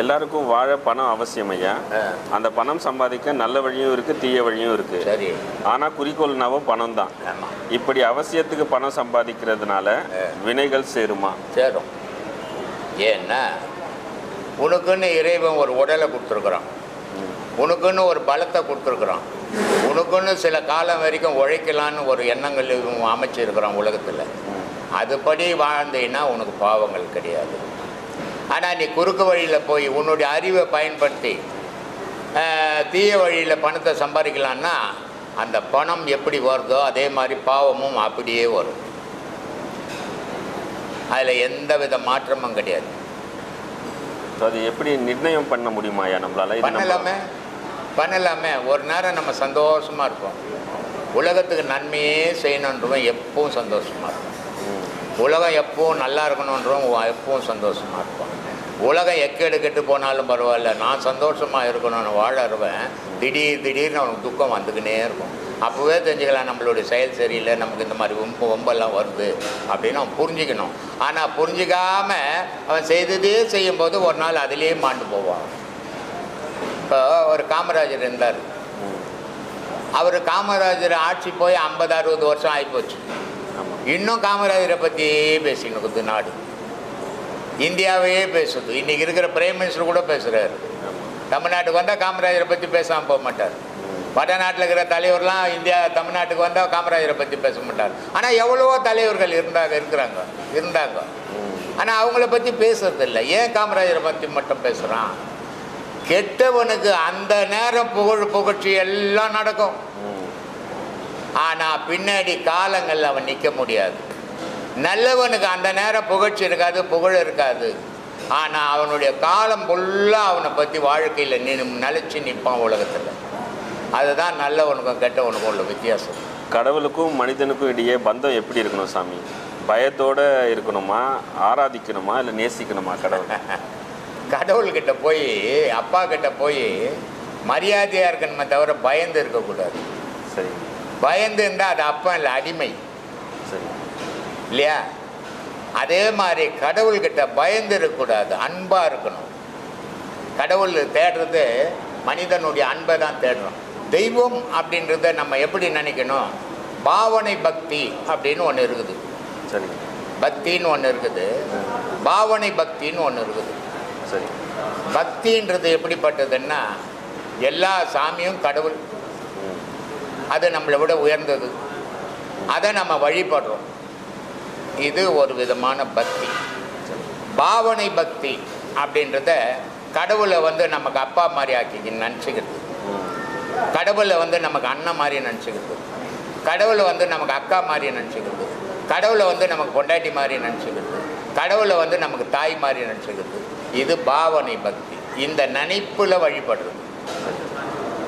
எல்லாருக்கும் வாழ பணம் அவசியம் ஐயா. அந்த பணம் சம்பாதிக்க நல்ல வழியும் இருக்கு தீய வழியும் இருக்கு. சரி. ஆனா குறிக்கோள்னாவும் பணம் தான் இப்படி அவசியத்துக்கு பணம் சம்பாதிக்கிறதுனால வினைகள் சேருமா? சேரும். ஏன்னா உனக்குன்னு இறைவன் ஒரு உடலை கொடுத்துருக்குறான். உனக்குன்னு ஒரு பலத்தை கொடுத்துருக்குறான். உனக்குன்னு சில காலம் வரைக்கும் உழைக்கலான்னு ஒரு எண்ணங்கள் அமைச்சிருக்கிறான் உலகத்தில். அதுபடி வாழ்ந்தீன்னா உனக்கு பாவங்கள் கிடையாது. ஆனால் நீ குறுக்கு வழியில் போய் உன்னுடைய அறிவை பயன்படுத்தி தீய வழியில் பணத்தை சம்பாதிக்கலான்னா அந்த பணம் எப்படி வருதோ அதே மாதிரி பாவமும் அப்படியே வரும். அதில் எந்த வித மாற்றமும் கிடையாது. அது எப்படி நிர்ணயம் பண்ண முடியுமா ஐயா நம்மளால? பண்ணலாமே. பண்ணலாமே. ஒரு நேரம் நம்ம சந்தோஷமா இருப்போம். உலகத்துக்கு நன்மையே செய்யணுன்றவன் எப்பவும் சந்தோஷமா இருப்பான். ம். உலகம் எப்பவும் நல்லா இருக்கணுன்றவன் எப்பவும் சந்தோஷமா இருப்பான். உலகம் எக்கேடு கெட்டு போனாலும் பரவாயில்ல. நான் சந்தோஷமாக இருக்கணும்னு வாழறவன் திடீர் திடீர்னு அவனுக்கு துக்கம் வந்துக்கினே இருக்கும். அப்போவே தெரிஞ்சுக்கலாம் நம்மளுடைய செயல் சரியில்லை நமக்கு இந்த மாதிரி ஒம்பு ஒம்பெல்லாம் வருது அப்படின்னு அவன் புரிஞ்சுக்கணும். ஆனால் புரிஞ்சிக்காமல் அவன் செய்ததே செய்யும்போது ஒரு நாள் அதிலேயே மாண்டு போவான். இப்போ ஒரு காமராஜர் இருந்தார். அவர் காமராஜர் ஆட்சி போய் ஐம்பது அறுபது வருஷம் ஆகிப்போச்சு இன்னும் காமராஜரை பற்றியே பேசின்னு இருக்குது நாடு. இந்தியாவையே பேசுது. இன்னைக்கு இருக்கிற பிரைம் மினிஸ்டர் கூட பேசுகிறாரு தமிழ்நாட்டுக்கு வந்தால் காமராஜரை பற்றி பேசாமல் போக மாட்டார். வடநாட்டில் இருக்கிற தலைவர்லாம் இந்தியா தமிழ்நாட்டுக்கு வந்தால் காமராஜரை பற்றி பேச மாட்டார். ஆனால் எவ்வளவோ தலைவர்கள் இருந்தாங்க இருக்கிறாங்க இருந்தாங்க. ஆனால் அவங்கள பற்றி பேசுறதில்லை. ஏன் காமராஜரை பற்றி மட்டும் பேசுகிறான் கெட்டவனுக்கு அந்த நேரம் புகழ் புகழ்ச்சி எல்லாம் நடக்கும். ஆனால் பின்னாடி காலங்களில் அவன் நிற்க முடியாது. நல்லவனுக்கு அந்த நேரம் புகழ்ச்சி இருக்காது புகழ் இருக்காது. ஆனால் அவனுடைய காலம் ஃபுல்லாக அவனை பற்றி வாழ்க்கையில் நீ நிலச்சி நிற்பான் உலகத்தில். அதுதான் நல்லவனுக்கும் கெட்டவனுக்கும் உள்ள வித்தியாசம். கடவுளுக்கும் மனிதனுக்கும் இடையே பந்தம் எப்படி இருக்கணும் சாமி? பயத்தோட இருக்கணுமா? ஆராதிக்கணுமா? இல்லை நேசிக்கணுமா கடவுள்? கடவுள்கிட்ட போய் அப்பா கிட்ட போய் மரியாதையாக இருக்கணுமே தவிர பயந்து இருக்கக்கூடாது. சரி. பயந்து இருந்தால் அது அப்பா இல்லை அடிமை. இல்லையா? அதே மாதிரி கடவுள்கிட்ட பயந்து இருக்கக்கூடாது அன்பாக இருக்கணும். கடவுள் தேடுறது மனிதனுடைய அன்பை தான் தேடுறோம். தெய்வம் அப்படின்றத நம்ம எப்படி நினைக்கணும்? பாவனை பக்தி அப்படின்னு ஒன்று இருக்குது. சரி. பக்தின்னு ஒன்று இருக்குது. பாவனை பக்தின்னு ஒன்று இருக்குது. சரி. பக்தின்றது எப்படிப்பட்டதுன்னா எல்லா சாமியும் கடவுள். அது நம்மளை விட உயர்ந்தது. அதை நம்ம வழிபடுறோம். இது ஒரு விதமான பக்தி. பாவனை பக்தி அப்படின்றத கடவுளை வந்து நமக்கு அப்பா மாதிரி ஆக்கி நினச்சிக்கிறது. கடவுளை வந்து நமக்கு அண்ணன் மாதிரி நினச்சிக்கிறது. கடவுளை வந்து நமக்கு அக்கா மாதிரி நினச்சிக்கிறது. கடவுளை வந்து நமக்கு பொண்டாட்டி மாதிரி நினச்சிக்கிறது. கடவுளை வந்து நமக்கு தாய் மாதிரி நினச்சிக்கிறது. இது பாவனை பக்தி. இந்த நினைப்பில் வழிபடுறது.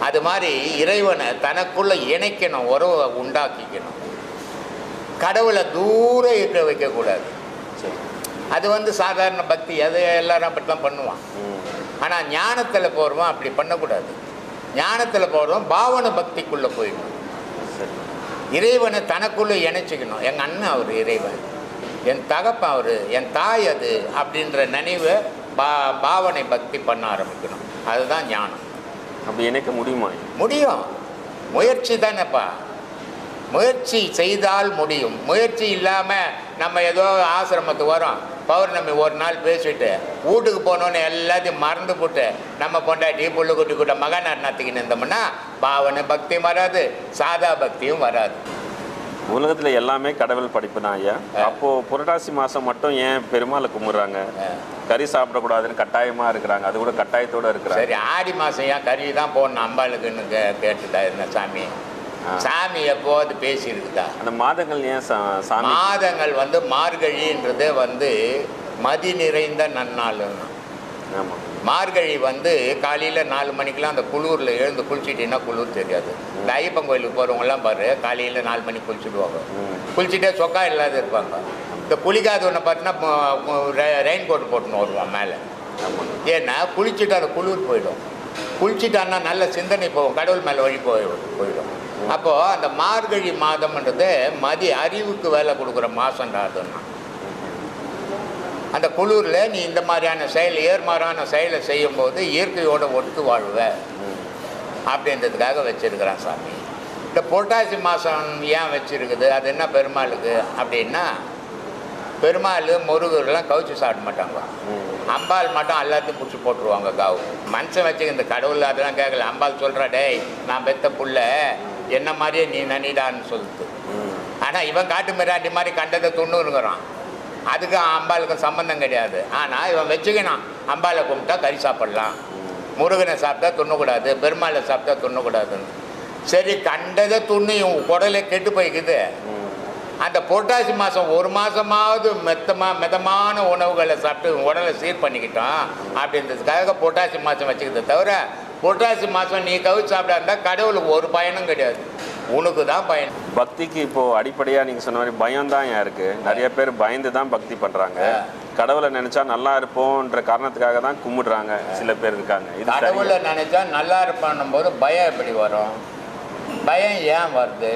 அது மாதிரி இறைவனை தனக்குள்ளே இணைக்கணும் உறவை உண்டாக்கிக்கணும். கடவுளை தூரம் இருக்க வைக்கக்கூடாது. சரி. அது வந்து சாதாரண பக்தி அது எல்லாரும் அப்படி தான் பண்ணுவான். ஆனால் ஞானத்தில் போகிறவன் அப்படி பண்ணக்கூடாது. ஞானத்தில் போகிறவன் பாவனை பக்திக்குள்ளே போயிடணும் சரி. இறைவனை தனக்குள்ளே இணைச்சிக்கணும். எங்கள் அண்ணன் அவர் இறைவன். என் தகப்பன் அவர் என் தாய் அது அப்படின்ற நினைவை பா பாவனை பக்தி பண்ண ஆரம்பிக்கணும். அதுதான் ஞானம். அப்படி இணைக்க முடியுமா? முடியும். முயற்சி தானேப்பா. முயற்சி செய்தால் முடியும். முயற்சி இல்லாமல் நம்ம ஏதோ ஆசிரமத்துக்கு வரோம். பௌர்ணமி ஒரு நாள் பேசிட்டு வீட்டுக்கு போனோன்னு எல்லாத்தையும் மறந்து போட்டு நம்ம பொண்டாட்டி புள்ளு குட்டி கூட்ட மகனார் நத்திக்கின்னு இருந்தோம்னா பாவனை பக்தியும் வராது சாதா பக்தியும் வராது. உலகத்துல எல்லாமே கடவுள் படைப்பு தான் ஐயா அப்போ புரட்டாசி மாசம் மட்டும் ஏன் பெருமாளை கும்பிடுறாங்க? கறி சாப்பிடக்கூடாதுன்னு கட்டாயமா இருக்கிறாங்க. அது கூட கட்டாயத்தோட இருக்கிறாங்க. சரி ஆடி மாதம் ஏன் கறி தான் போடணும்? அம்பாளுக்குன்னு கே கேட்டுதா என்ன சாமி. சாமி எப்போது பேசியிருக்குதா அந்த மாதங்கள் ஏன் சாமி? மாதங்கள் வந்து மார்கழின்றது வந்து மதி நிறைந்த நன்னாள்னா ஆமாம் மார்கழி வந்து காலையில் நாலு மணிக்கெலாம் அந்த குளூரில் எழுந்து குளிச்சிட்டின்னா குளிர் தெரியாது. இந்த ஐயப்பன் கோயிலுக்கு போகிறவங்கலாம் பாரு காலையில் நாலு மணிக்கு குளிச்சுடுவாங்க. குளிச்சுட்டே சொக்கா இல்லாத இருப்பாங்க. இந்த குளிக்காதவனை பார்த்தீங்கன்னா ரெயின் கோட் போட்டுன்னு வருவான் மேலே. ஏன்னா குளிச்சுட்டு அந்த குளிர் போயிடும். குளிச்சுட்டான்னா நல்ல சிந்தனை போகும் கடவுள் மேலே வழி போய் போயிடும். அப்போது அந்த மார்கழி மாதம்ன்றது மதி அறிவுக்கு வேலை கொடுக்குற மாதம்டா அதுன்னா அந்த குளிரில் நீ இந்த மாதிரியான செயல் ஏர்மாறான செயலை செய்யும்போது இயற்கையோட ஒட்டு வாழ்வ அப்படின்றதுக்காக வச்சுருக்கிறான் சாமி. இந்த புரட்டாசி மாதம் ஏன் வச்சிருக்குது? அது என்ன பெருமாளுக்கு? அப்படின்னா பெருமாள் முருகர்லாம் கவுச்சு சாப்பிட மாட்டாங்க. அம்பாள் மட்டும் எல்லாத்தையும் பிடிச்சி போட்டுருவாங்க காவு. மனுஷன் வச்சு இந்த கடவுள் அதெல்லாம் கேட்கல. அம்பாள் சொல்கிறா டேய் நான் பெத்த புள்ள. என்ன மாதிரியே நீ நனிடான்னு சொல்லிட்டு. ஆனால் இவன் காட்டு மிராண்டி மாதிரி கண்டதை துண்ணுங்கிறான் அதுக்கு அம்பாளுக்கும் சம்பந்தம் கிடையாது. ஆனால் இவன் வச்சுக்கினான். அம்பாளை கும்பிட்டா கறி சாப்பிட்லாம். முருகனை சாப்பிட்டா துண்ணக்கூடாது பெருமாளை சாப்பிட்டா துண்ணக்கூடாதுன்னு சரி கண்டதை துண்ணு இவன் குடலை கெட்டு போய்க்குது. அந்த புரட்டாசி மாதம் ஒரு மாதமாவது மெத்தமாக மிதமான உணவுகளை சாப்பிட்டு உடலை சீர் பண்ணிக்கிட்டோம் அப்படின்றதுக்காக புரட்டாசி மாதம் வச்சுக்கிறத தவிர புரட்டாசி மாதம் நீ கவிச்சு சாப்பிட்டா இருந்தால் கடவுளுக்கு ஒரு பயனும் கிடையாது. உனக்கு தான் பயன். பக்திக்கு இப்போ அடிப்படையா நீங்க சொன்ன மாதிரி பயம் தான் ஏன் இருக்கு? நிறைய பேர் பயந்து தான் பக்தி பண்றாங்க. கடவுளை நினைச்சா நல்லா இருப்போம்ன்ற காரணத்துக்காக தான் கும்பிடுறாங்க சில பேர் இருக்காங்க. இது கடவுளை? நினைச்சா நல்லா இருப்பான்னும் போது பயம் எப்படி வரும்? பயம் ஏன் வருது?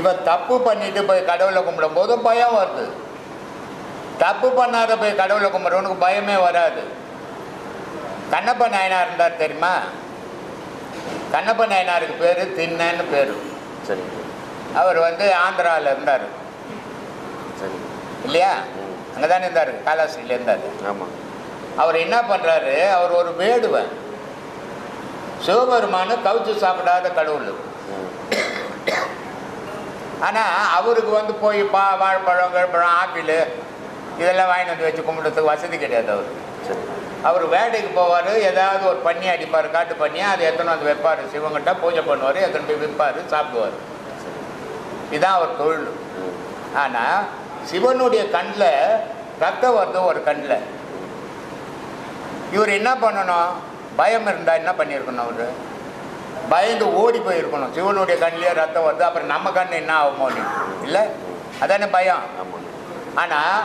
இவன் தப்பு பண்ணிட்டு போய் கடவுளை கும்பிடும் போது பயம் வருது. தப்பு பண்ணாத போய் கடவுளை கும்பிட்றவனுக்கு பயமே வராது. கண்ணப்ப நாயனார் இருந்தார் தெரியுமா? கண்ணப்ப நாயனாருக்கு பேர் திண்ணன்னு பேர். சரி. அவர் வந்து ஆந்திராவில் இருந்தார். சரி. இல்லையா. அங்கே தானே இருந்தார் காலாஸ்திரியில் இருந்தார். ஆமா. அவர் என்ன பண்ணுறாரு அவர் ஒரு வேடுவன். சிவபெருமானு கவுச்சு சாப்பிடாத கடவுள். ஆனால் அவருக்கு வந்து போய் பா வாழைப்பழம் கிழப்பழம் ஆப்பிள் இதெல்லாம் வாங்கிட்டு வந்து வச்சு கும்பிட்றதுக்கு வசதி கிடையாது அவர் சரி. அவர் வேட்டைக்கு போவார் ஏதாவது ஒரு பண்ணி அடிப்பார் காட்டு பண்ணி அதை எத்தனை வந்து வைப்பார்? சிவங்கிட்ட பூஜை பண்ணுவார் எத்தனை போய் விற்பார் சாப்பிடுவார். இதான் அவர் தொழில். ஆனால் சிவனுடைய கண்ணில் ரத்தம் வருது ஒரு கண்ணில் இவர் என்ன பண்ணணும்? பயம் இருந்தால் என்ன பண்ணியிருக்கணும் அவர்? பயந்து ஓடி போயிருக்கணும். சிவனுடைய கண்ணிலே ரத்தம் வருது அப்புறம் நம்ம கண் என்ன ஆகுமோ இல்லை? அதானே பயம். ஆனால்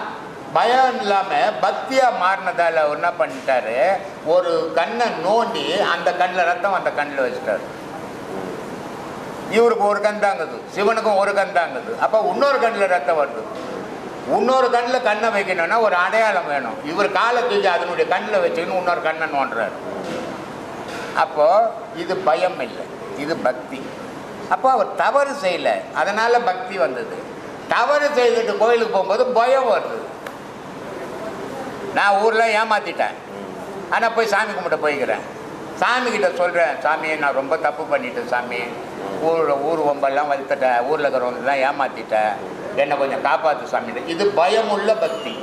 பயம் இல்லாமல் பக்தியாக மாறினதால் அவர் என்ன பண்ணிட்டாரு? ஒரு கண்ணை நோண்டி அந்த கண்ணில் ரத்தம் அந்த கண்ணில் வச்சுட்டாரு. இவருக்கு ஒரு கண் தாங்குது சிவனுக்கும் ஒரு கண் தாங்குது அப்போ இன்னொரு கண்ணில் ரத்தம் வருது. இன்னொரு கண்ணில் கண்ணை வைக்கணும்னா ஒரு அடையாளம் வேணும். இவர் காலை தூக்கி அதனுடைய கண்ணில் வச்சுக்கணும் இன்னொரு கண்ணை நோண்டுறாரு. அப்போ இது பயம் இல்லை. இது பக்தி. அப்போ அவர் தவறு செய்யலை. அதனால் பக்தி வந்தது. தவறு செய்துட்டு கோயிலுக்கு போகும்போது பயம் வருது. நான் ஊரில் ஏமாத்திட்டேன். ஆனால் போய் சாமி கும்பிட போய்க்கிறேன். சாமி கிட்ட சொல்கிறேன் சாமி நான் ரொம்ப தப்பு பண்ணிட்டேன் சாமி. ஊர் ஊர் ஒம்பெல்லாம் வளர்த்துட்டேன் ஊரில் இருக்கிறவங்கலாம் ஏமாத்திட்டேன் என்னை கொஞ்சம் காப்பாற்று சாமி இது பயமுள்ள பக்தி.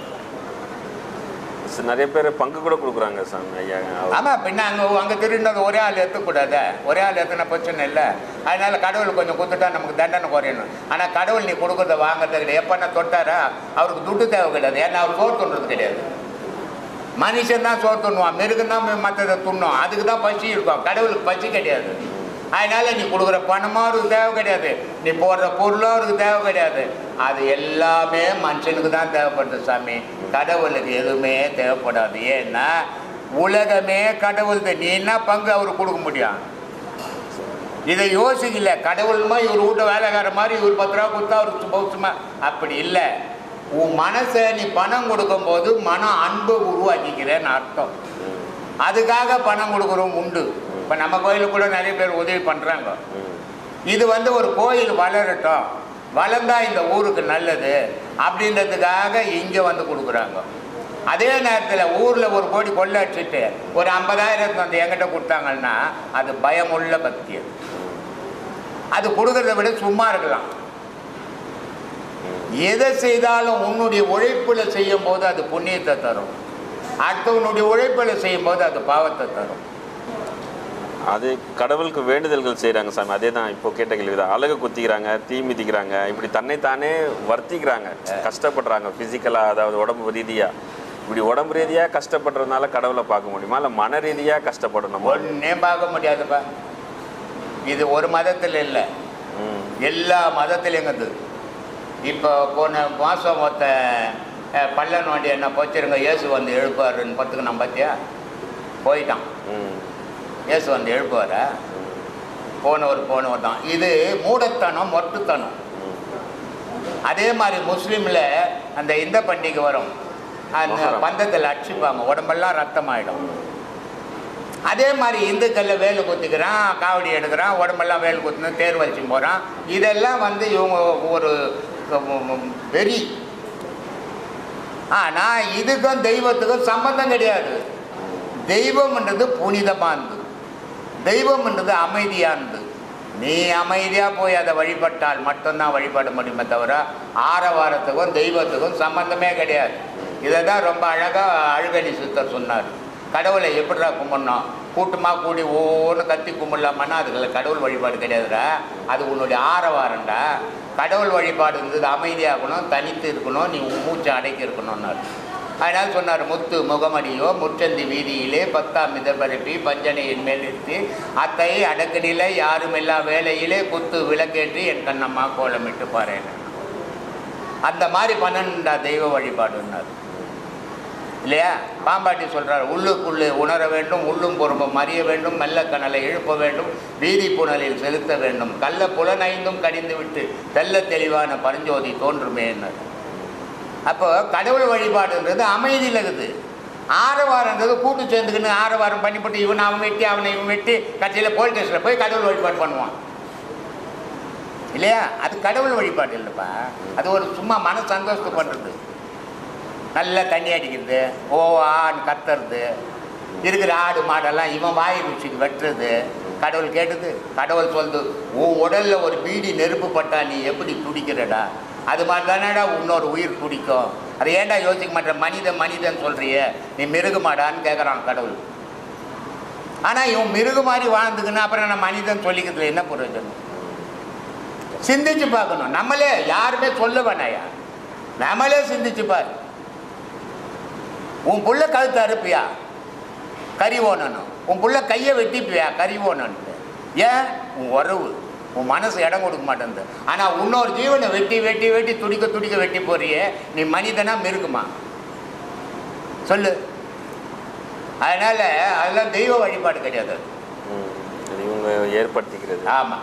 நிறைய பேர் பங்கு கூட கொடுக்குறாங்க சாமி ஐயா. ஆமாம் பின்ன அங்கே அங்கே திருடினது ஒரே ஆள் எடுத்துக்கூடாது ஒரே ஆள் எத்தனை பிரச்சனை இல்லை. அதனால கடவுள் கொஞ்சம் கொடுத்துட்டா நமக்கு தண்டனை குறையணும். ஆனால் கடவுள் நீ கொடுக்குறத வாங்குறது கிடையாது எப்போ தொட்டாரா? அவருக்கு துட்டு தேவை கிடையாது ஏன்னா அவர் சோறு துண்டுறது கிடையாது. மனுஷன் தான் சோறு துண்ணுவான் மிருகம் தான் மற்றதை துண்ணும் அதுக்கு தான் பசி இருக்கும். கடவுளுக்கு பசி கிடையாது. அதனால நீ கொடுக்குற பணமும் அவருக்கு தேவை கிடையாது. நீ போடுற பொருளும் அவருக்கு தேவை கிடையாது. அது எல்லாமே மனுஷனுக்கு தான் தேவைப்படுது சாமி. கடவுளுக்கு எதுவுமே தேவைப்படாது. ஏன்னா உலகமே கடவுளுக்கு நீ என்ன பங்கு அவருக்கு கொடுக்க முடியும்? இதை யோசிக்கல. கடவுள்மா இவர் வீட்டு வேலைக்கார மாதிரி இவர் பத்து ரூபா கொடுத்தா அவருக்கு பௌசமா அப்படி இல்லை. உன் மனசை நீ பணம் கொடுக்கும்போது மனம் அன்பை உருவாக்கிக்கிறேன்னு அர்த்தம். அதுக்காக பணம் கொடுக்குறோம் உண்டு. இப்போ நம்ம கோயிலுக்கு கூட நிறைய பேர் உதவி பண்ணுறாங்க இது வந்து ஒரு கோயில் வளரட்டும். வளர்ந்தா இந்த ஊருக்கு நல்லது அப்படின்றதுக்காக இங்கே வந்து கொடுக்குறாங்க. அதே நேரத்தில் ஊரில் ஒரு கோடி கொள்ள அடிச்சுட்டு ஒரு ஐம்பதாயிரத்து வந்து எங்கிட்ட கொடுத்தாங்கன்னா அது பயமுள்ள பக்தி அது. அது கொடுக்கறத விட சும்மா இருக்கலாம். எதை செய்தாலும் உன்னுடைய உழைப்பில் செய்யும் போது அது புண்ணியத்தை தரும். அடுத்தவனுடைய உழைப்பில் செய்யும் போது அது பாவத்தை தரும். அது கடவுளுக்கு வேண்டுதல்கள் செய்கிறாங்க சாமி. அதே தான் இப்போ கேட்ட கேள்வி தான் அழகு குத்திக்கிறாங்க தீ மிதிக்கிறாங்க இப்படி தன்னைத்தானே வர்த்திக்கிறாங்க. கஷ்டப்படுறாங்க ஃபிசிக்கலாக அதாவது உடம்பு ரீதியாக இப்படி உடம்பு ரீதியாக கஷ்டப்படுறதுனால கடவுளை பார்க்க முடியுமா? இல்லை மன ரீதியாக கஷ்டப்படணுமா? ஒன்னே பார்க்க முடியாதுப்பா. இது ஒரு மதத்தில் இல்லை. எல்லா மதத்திலையும் இருக்குது இப்போ போன மாதம் ஒருத்த அஹ், பள்ள நோண்டி என்ன போச்சிருங்க இயேசு வந்து எழுப்பாருன்னு பத்துக்கு நான் பார்த்தியா போயிட்டான். இயேசு வந்து எழுப்புவார? போனவர் போனவர் தான். இது மூடத்தனம் மொட்டுத்தனம். அதே மாதிரி முஸ்லீமில் அந்த இந்த பண்டிகை வரும். அந்த. பந்தத்தில் அடிச்சுப்பாங்க உடம்பெல்லாம் ரத்தமாயிடும். அதே மாதிரி இந்துக்களில் வேலு குத்திக்கிறான் காவடி எடுக்கிறான் உடம்பெல்லாம் வேலு குத்துன்னு தேர் வலிச்சு போகிறான் இதெல்லாம் வந்து இவங்க ஒரு வெறி. ஆனால் இதுக்கும் தெய்வத்துக்கும் சம்பந்தம் கிடையாது. தெய்வம்ன்றது புனிதமானது. தெய்வம்ன்றது அமைதியானது. நீ அமைதியாக போய் அதை வழிபட்டால் மட்டும்தான் வழிபட முடியுமே தவிர ஆரவாரத்துக்கும் தெய்வத்துக்கும் சம்பந்தமே கிடையாது. இதை தான் ரொம்ப அழகாக அழுகணி சித்தர் சொன்னார். கடவுளை எப்படிடா கும்பிடணும்? கூட்டமாக கூடி ஒவ்வொன்று கத்தி கும்பிடலாமான்னா அதுக்குள்ள கடவுள் வழிபாடு கிடையாதுடா. அது உன்னுடைய ஆரவாரம்டா. கடவுள் வழிபாடு இருந்தது அமைதியாகணும் தனித்து இருக்கணும் நீ மூச்சை அடைக்க இருக்கணும்னாரு. அதனால் சொன்னார் முத்து முகமடியோ முற்றந்தி வீதியிலே பத்தாம் மிதபரப்பி பஞ்சனையின் மேல் நிறுத்தி அத்தை யாரும் யாருமில்லா வேலையிலே குத்து விளக்கேற்றி என் கண்ணம்மா கோலமிட்டு பாரு அந்த மாதிரி பன்னெண்டா தெய்வ வழிபாடுன்னார். இல்லையா? பாம்பாட்டி சொல்கிறார் உள்ளுக்குள்ளே உணர வேண்டும் உள்ளும் பொறுப்பும் அறிய வேண்டும் மெல்ல கணலை எழுப்ப வேண்டும் வீதி புனலில் செலுத்த வேண்டும். கள்ள புலனைந்தும் கடிந்து விட்டு தெல்ல தெளிவான பரஞ்சோதி தோன்றுமேன்னார் அப்போ கடவுள் வழிபாடுன்றது அமைதியில் இருக்குது. ஆரவாரன்றது கூட்டு சேர்ந்துக்கின்னு ஆரவாரம் பண்ணிவிட்டு இவன் அவன் வெட்டி அவனை இவன் வெட்டி கட்சியில் போலீஸ் ஸ்டேஷனில் போய் கடவுள் வழிபாடு பண்ணுவான். இல்லையா? அது கடவுள் வழிபாடு இல்லைப்பா. அது ஒரு சும்மா மன சந்தோஷத்தை பண்ணுறது நல்லா தண்ணி அடிக்கிறது ஓ ஆன்னு கத்துறது இருக்கிற ஆடு மாடெல்லாம் இவன் வாய் ருச்சிக்கு வெட்டுறது கடவுள் கேட்டது கடவுள் சொல்லுது உன் உடலில் ஒரு பீடி நெருப்பு பட்டா நீ எப்படி துடிக்கிறடா? அது மாதிரி தானேடா இன்னொரு உயிர் துடிக்கும். அதை ஏன்டா யோசிக்க மாட்டேன் மனிதன் மனிதன் சொல்கிறிய நீ மிருகமாடான்னு கேட்குறான் கடவுள். ஆனால் இவன் மிருகு மாதிரி வாழ்ந்துக்குன்னா அப்புறம் நான் மனிதன் சொல்லிக்கிறதுல என்ன பிரயோஜனம்? சிந்திச்சு பார்க்கணும். நம்மளே யாருமே சொல்ல வேணாயா நம்மளே சிந்திச்சு பாரு. உன் புள்ள கழுத்து அறுப்பியா? கறி ஓனணும் உன் புள்ள கையை வெட்டிப்பியா? கறி ஓனன்ட்டு ஏன்? உன் உறவு. உன் மனசு இடம் கொடுக்க மாட்டேங்குது ஆனால் இன்னொரு ஜீவனை வெட்டி வெட்டி வெட்டி துடிக்க துடிக்க வெட்டி போறியே நீ மனிதனா மிருகுமா? சொல்லு. அதனால அதெல்லாம் தெய்வ வழிபாடு கிடையாது. இவங்க ஏற்படுத்திக்கிறது. ஆமாம்